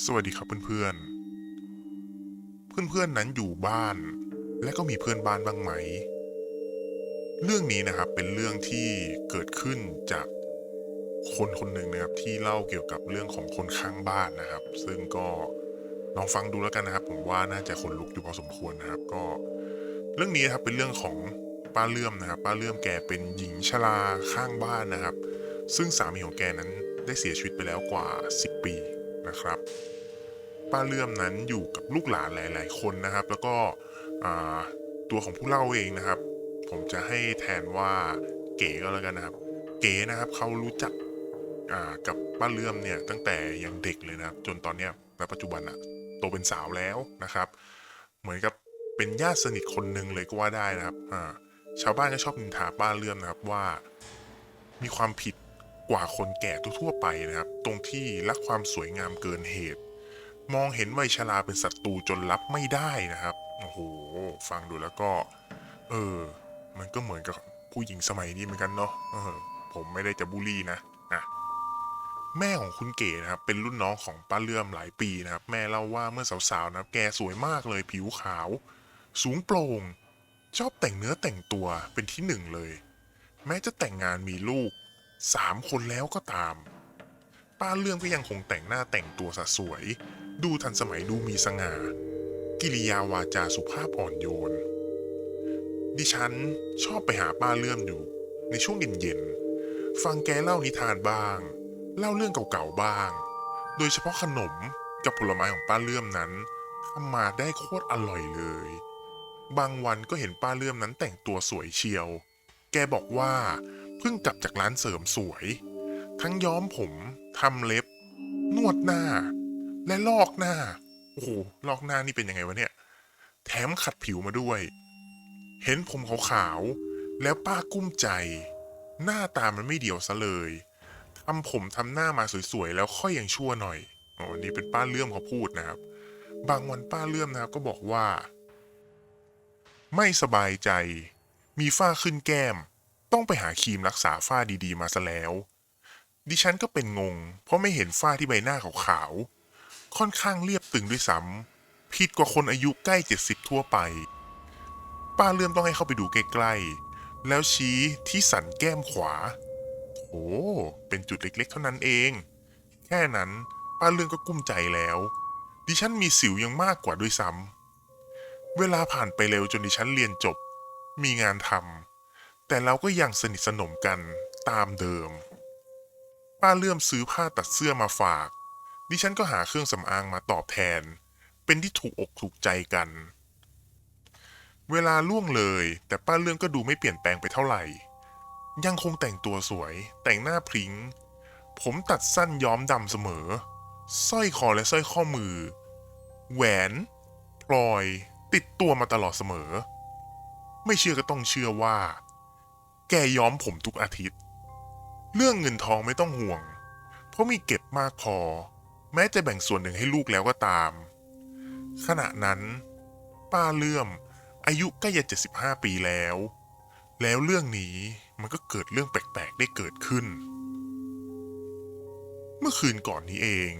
สวัสดีครับเพื่อนๆ เพื่อนๆนั้นอยู่บ้าน และก็มีเพื่อนบ้านบ้างไหม เรื่องนี้นะครับเป็นเรื่องที่เกิดขึ้นจากคนคนหนึ่งนะครับที่เล่าเกี่ยวกับเรื่องของคนข้างบ้านนะครับ ซึ่งก็ลองฟังดูแล้วกันนะครับ ผมว่าน่าจะขนลุกอยู่พอสมควรนะครับ ก็ เรื่องนี้นะครับเป็นเรื่องของป้าเลื่อมนะครับ ป้าเลื่อมแกเป็นหญิงชราข้างบ้านนะครับ ซึ่งสามีของแกนั้นได้เสียชีวิตไปแล้วกว่า 10 ปี นะครับ ป้าเลื่อมนั้นอยู่กับลูกหลานหลาย ๆ คนนะครับ แล้วก็ตัวของผู้เล่าเองนะครับ ผมจะให้แทนว่าเก๋ก็แล้วกันนะครับ เก๋นะครับเขารู้จักกับป้าเลื่อมเนี่ยตั้งแต่ยังเด็กเลยนะครับ จนตอนเนี้ยในปัจจุบันอะโตเป็นสาวแล้วนะครับ เหมือนกับเป็นญาติสนิทคนหนึ่งเลยก็ว่าได้นะครับชาวบ้านก็ชอบนินทาป้าเลื่อมนะครับว่ามีความผิด กว่าคนแก่ทั่วไปนะครับ ตรงที่รักความสวยงามเกินเหตุ มองเห็นวัยชราเป็นศัตรูจนรับไม่ได้นะครับโอ้โหฟังดูแล้วก็ เออ มันก็เหมือนกับผู้หญิงสมัยนี้เหมือนกันเนาะเออ ผมไม่ได้จะบูลลี่นะนะแม่ของคุณเก๋นะครับ เป็นรุ่นน้องของป้าเลื่อมหลายปีนะครับ แม่เล่าว่าเมื่อสาวๆนะครับ แกสวยมากเลยผิวขาว สูงโปร่งชอบแต่งเนื้อแต่งตัวเป็นที่หนึ่งเลย แม้จะแต่งงานมีลูก สามคนแล้วก็ตาม ป้าเลื่อมก็ยังคงแต่งหน้าแต่งตัวสะสวย ดูทันสมัยดูมีสง่า กิริยาวาจาสุภาพอ่อนโยน ดิฉันชอบไปหาป้าเลื่อมอยู่ ในช่วงเย็นๆ ฟังแกเล่านิทานบ้าง เล่าเรื่องเก่าๆบ้าง โดยเฉพาะขนมกับผลไม้ของป้าเลื่อมนั้นทำมาได้โคตรอร่อยเลย บางวันก็เห็นป้าเลื่อมนั้นแต่งตัวสวยเชียว แกบอกว่า เพิ่งกลับจากร้านเสริมสวย ทั้งย้อมผมทำเล็บ นวดหน้า และลอกหน้า โอ้โหลอกหน้านี่เป็นยังไงวะเนี่ย แถมขัดผิวมาด้วย เห็นผมขาวๆแล้วป้ากุ้มใจ หน้าตามันไม่เดียวซะเลยทำผมทำหน้ามาสวยๆแล้วค่อยยังชั่วหน่อยอ๋ออันนี้เป็นป้าเลื่อมเขาพูดนะครับ บางวันป้าเลื่อมนะครับก็บอกว่า ไม่สบายใจ มีฝ้าขึ้นแก้ม ต้องไปหาครีมรักษาฝ้าดีๆ มาซะแล้ว ดิฉันก็เป็นงง เพราะไม่เห็นฝ้าที่ใบหน้าขาวๆ ค่อนข้างเรียบตึงด้วยซ้ำผิดกว่าคนอายุใกล้เจ็ดสิบทั่วไป ป้าเลื่อมต้องให้เข้าไปดูใกล้ๆ แล้วชี้ที่สันแก้มขวา โอ้เป็นจุดเล็กๆ เท่านั้นเอง แค่นั้นป้าเลื่อมก็กุ้มใจแล้ว ดิฉันมีสิวยังมากกว่าด้วยซ้ำเวลาผ่านไปเร็วจนดิฉันเรียนจบ มีงานทำ แต่เราก็ยังสนิทสนมกันตามเดิม ป้าเลื่อมซื้อผ้าตัดเสื้อมาฝาก ดิฉันก็หาเครื่องสำอางมาตอบแทน เป็นที่ถูกอกถูกใจกัน เวลาล่วงเลย แต่ป้าเลื่อมก็ดูไม่เปลี่ยนแปลงไปเท่าไหร่ ยังคงแต่งตัวสวย แต่งหน้าพริง้ง ผมตัดสั้นย้อมดำเสมอสร้อยคอและสร้อยข้อมือ แหวนพลอย ติดตัวมาตลอดเสมอ ไม่เชื่อก็ต้องเชื่อว่า แกย้อมผมทุกอาทิตย์ เรื่องเงินทองไม่ต้องห่วง เพราะมีเก็บมากพอ แม้จะแบ่งส่วนหนึ่งให้ลูกแล้วก็ตาม ขณะนั้น ป้าเลื่อม อายุใกล้จะ75 ปีแล้ว แล้วเรื่องนี้มันก็เกิดเรื่องแปลกๆได้เกิดขึ้น เมื่อคืนก่อนนี้เอง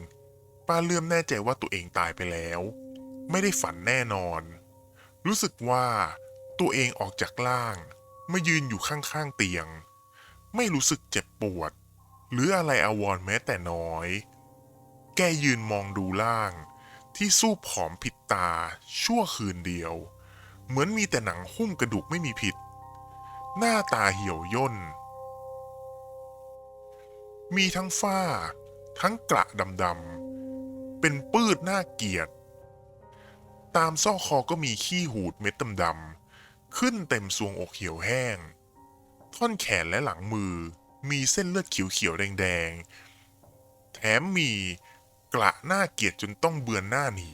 ป้าเลื่อมแน่ใจว่าตัวเองตายไปแล้ว ไม่ได้ฝันแน่นอน รู้สึกว่าตัวเองออกจากล่าง มายืนอยู่ข้างๆเตียง ไม่รู้สึกเจ็บปวด หรืออะไรอาวรแม้แต่น้อย แกยืนมองดูล่าง ที่สู้ผอมผิดตา ชั่วคืนเดียว เหมือนมีแต่หนังหุ้มกระดูกไม่มีผิด หน้าตาเหี่ยวย่น มีทั้งฝ้า ทั้งกระดำๆเป็นปืดหน้าเกลียด ตามซอกคอก็มีขี้หูดเม็ดดำๆ ขึ้นเต็มทรวงอกเหี่ยวแห้ง ท่อนแขนและหลังมือมีเส้นเลือดเขียวๆแดงๆ แถมมีกระหน้าเกลียดจนต้องเบือนหน้าหนี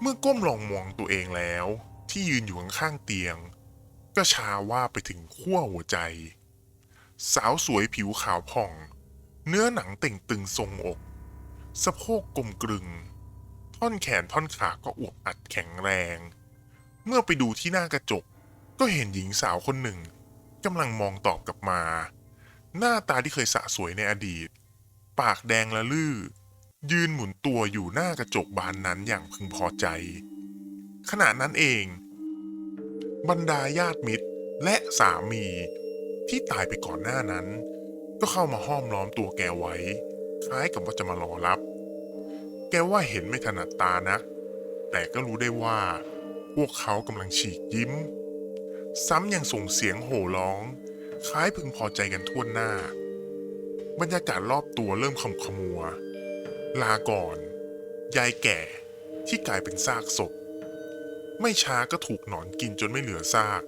เมื่อก้มลองมองตัวเองแล้ว ที่ยืนอยู่ข้างๆเตียง ก็ชาว่าไปถึงขั้วหัวใจ สาวสวยผิวขาวผ่อง เนื้อหนังเต่งตึงทรงอก สะโพกกลมกลึง ท่อนแขนท่อนขาก็อวบอัดแข็งแรง เมื่อไปดูที่หน้ากระจก ก็เห็นหญิงสาวคนหนึ่งกำลังมองตอบกลับมา หน้าตาที่เคยสะสวยในอดีต ปากแดงละลื่อ ยืนหมุนตัวอยู่หน้ากระจกบานนั้นอย่างพึงพอใจ ขณะนั้นเอง บรรดาญาติมิตรและสามีที่ตายไปก่อนหน้านั้น ก็เข้ามาห้อมล้อมตัวแกไว้ คล้ายกับว่าจะมารอรับ แกว่าเห็นไม่ถนัดตานัก แต่ก็รู้ได้ว่า วกเขากำลังฉีกยิ้ม ซ้ำยังส่งเสียงโห่ร้อง คล้ายพึงพอใจกันทั่วหน้า บรรยากาศรอบตัวเริ่มขมขมัว ลาก่อน ยายแก่ที่กลายเป็นซากศพ ไม่ช้าก็ถูกหนอนกินจนไม่เหลือซาก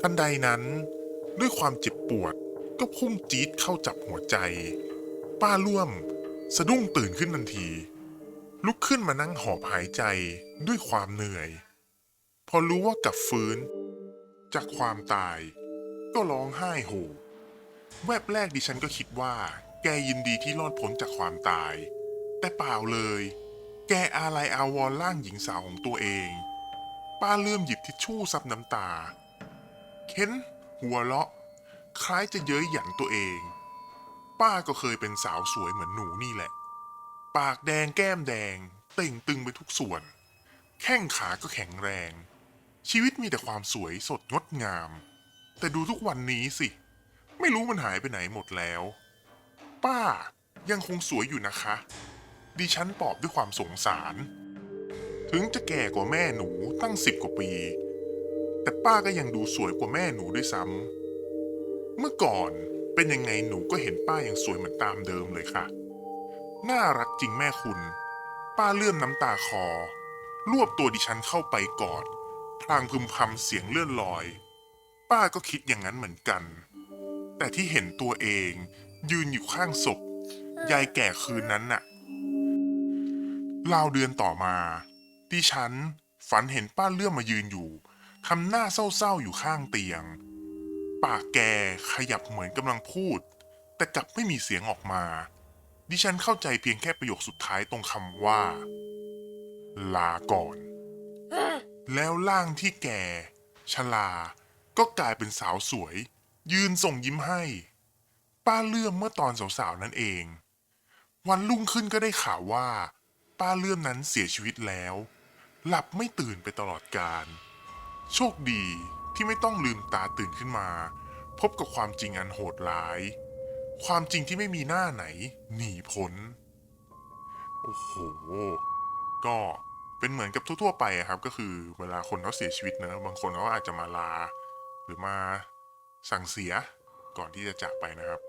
ทันใดนั้นด้วยความเจ็บปวดก็พุ่งจี๊ดเข้าจับหัวใจ ป้าล่วม สะดุ้งตื่นขึ้นทันที ลุกขึ้นมานั่งหอบหายใจด้วยความเหนื่อย พอรู้ว่ากลับฟื้น จากความตาย ก็ร้องไห้โฮแวบแรกดิฉันก็คิดว่า แกยินดีที่รอดพ้นจากความตาย แต่เปล่าเลย แกอาลัยอาวรณ์ร่างหญิงสาวของตัวเอง ป้าเลื่อมหยิบทิชชู่ซับน้ำตา เค้น หัวเราะ คล้ายจะเย้ยหยันตัวเอง ป้าก็เคยเป็นสาวสวยเหมือนหนูนี่แหละ ปากแดงแก้มแดง เต่งตึงไปทุกส่วน แข้งขาก็แข็งแรง ชีวิตมีแต่ความสวยสดงดงาม แต่ดูทุกวันนี้สิ ไม่รู้มันหายไปไหนหมดแล้ว ป้ายังคงสวยอยู่นะคะ ดิฉันปอบด้วยความสงสาร ถึงจะแก่กว่าแม่หนูตั้งสิบกว่าปี แต่ป้าก็ยังดูสวยกว่าแม่หนูด้วยซ้ำเมื่อก่อนเป็นยังไงหนูก็เห็นป้ายังสวยเหมือนตามเดิมเลยค่ะ น่ารักจริงแม่คุณ ป้าเลื่อมน้ำตาคอ รวบตัวดิฉันเข้าไปกอด พลางพึมพำเสียงเลื่อนลอย ป้าก็คิดอย่างนั้นเหมือนกัน แต่ที่เห็นตัวเองยืนอยู่ข้างศพ ยายแก่คืนนั้นน่ะราวเดือนต่อมาดิฉันฝันเห็นป้าเลื่อมมายืนอยู่ทำหน้าเศร้าๆอยู่ข้างเตียง ปากแกขยับเหมือนกำลังพูด แต่กลับไม่มีเสียงออกมา ดิฉันเข้าใจเพียงแค่ประโยคสุดท้ายตรงคำว่า ลาก่อน แล้วร่างที่แก่ ชลา ก็กลายเป็นสาวสวย ยืนส่งยิ้มให้ ป้าเลื่อมเมื่อตอนสาวๆนั่นเอง วันรุ่งขึ้นก็ได้ข่าวว่า ป้าเลื่อมนั้นเสียชีวิตแล้ว หลับไม่ตื่นไปตลอดกาลโชคดีที่ไม่ต้องลืมตาตื่นขึ้นมา พบกับความจริงอันโหดร้าย ความจริงที่ไม่มีหน้าไหน หนีพ้น โอ้โห ก็ เป็นเหมือนกับทั่วๆไปครับ ก็คือเวลาคนเขาเสียชีวิตเนอะบางคนเขาอาจจะมาลา หรือมาสั่งเสียก่อนที่จะจากไปนะครับ